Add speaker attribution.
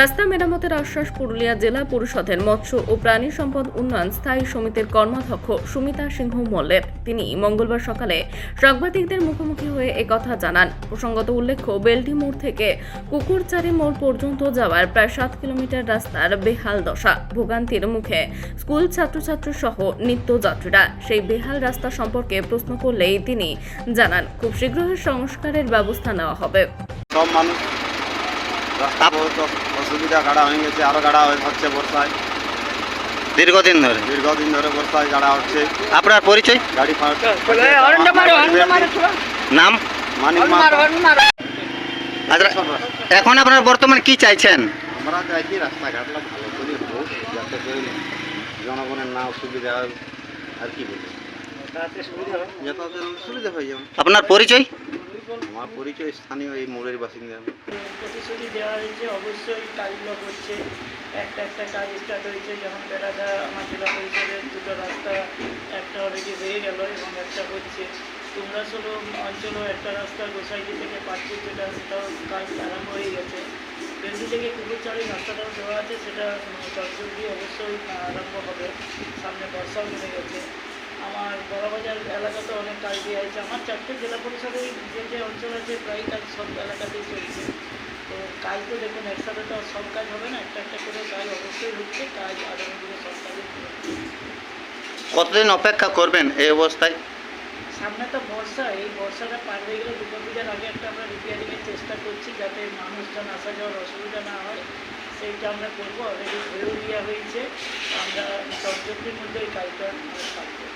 Speaker 1: রাস্তা মেরামতের আশ্বাস পুরুলিয়া জেলা পরিষদের মৎস্য ও প্রাণী সম্পদ উন্নয়ন স্থায়ী সমিতির কর্মাধ্যক্ষ সুমিতা সিংহ মল্লের। তিনি মঙ্গলবার সকালে সাংবাদিকদের মুখোমুখি হয়ে একথা জানান। প্রসঙ্গত উল্লেখ্য বেলটি মোড় থেকে কুকুরচারি মোড় পর্যন্ত যাওয়ার প্রায় সাত কিলোমিটার রাস্তার বেহাল দশা। ভোগান্তির মুখে স্কুল ছাত্রছাত্রী সহ নিত্যযাত্রীরা সেই বেহাল রাস্তা সম্পর্কে প্রশ্ন করলেই তিনি জানান, খুব শীঘ্রই সংস্কারের ব্যবস্থা নেওয়া হবে।
Speaker 2: সব মানুষ রাস্তা বহুত অসুবিধা গাড়া হয়ে গেছে আরও গাড়া হয়ে- হচ্ছে বর্ষায়।
Speaker 3: দীর্ঘদিন ধরে?
Speaker 2: দীর্ঘদিন ধরে বর্ষায় গাড়া হচ্ছে।
Speaker 3: আপনার পরিচয়?
Speaker 2: গাড়ি
Speaker 3: নাম। আচ্ছা, এখন আপনারা বর্তমানে কি চাইছেন?
Speaker 2: আমরা চাইছি রাস্তাঘাটটা ভালো করে হোক যাতে করে জনগণের না অসুবিধা হয় আর কি বলি যাতায়াতের সুবিধা হয়ে। যাবে
Speaker 3: আপনার পরিচয়?
Speaker 2: আমার পরিচয় স্থানীয় এই মোড়ের বাসিন্দা।
Speaker 4: প্রতিশ্রুতি দেওয়া হয়েছে, অবশ্যই কাজগুলো করছে একটা একটা কাজ স্টার্ট হয়েছে যেমন বেড়াদা আমার জেলা পরিষদের দুটো রাস্তা, একটা অলরেডি হয়ে গেল এবং একটা হচ্ছে। তোমরা কুমড়াসোল অঞ্চলও একটা রাস্তা গোসাইটি থেকে পাটপুর যেটা সেটাও কাজ আরম্ভ হয়ে গেছে। বেলদি থেকে কুকুরচাড়ি রাস্তাটাও দেওয়া আছে, সেটা চটজলদি অবশ্যই আরম্ভ হবে। সামনে বর্ষাও নেমে গেছে। অনেক কাজ দেওয়া হয়েছে আমার চারটে জেলা পরিষদের যে যে অঞ্চল আছে প্রায় কাজ সব এলাকাতেই চলছে। তো কাজ তো দেখুন একসাথে তো সব কাজ হবে না একটা একটা করে কাজ অবশ্যই হচ্ছে কাজ আগামী দিনে সব কাজে
Speaker 3: কতদিন অপেক্ষা করবেন এই অবস্থায়?
Speaker 4: সামনে তো বর্ষা এই বর্ষাটা পার হয়ে গেলে দুর্গা পূজার আগে একটা আমরা রিপেয়ারিংয়ের চেষ্টা করছি যাতে মানুষজন আসা যাওয়ার অসুবিধা না হয়। সেইটা আমরা করব অলরেডি হয়েও দেওয়া হয়েছে। আমরা চটজলদির মধ্যে এই কাজটা পাবো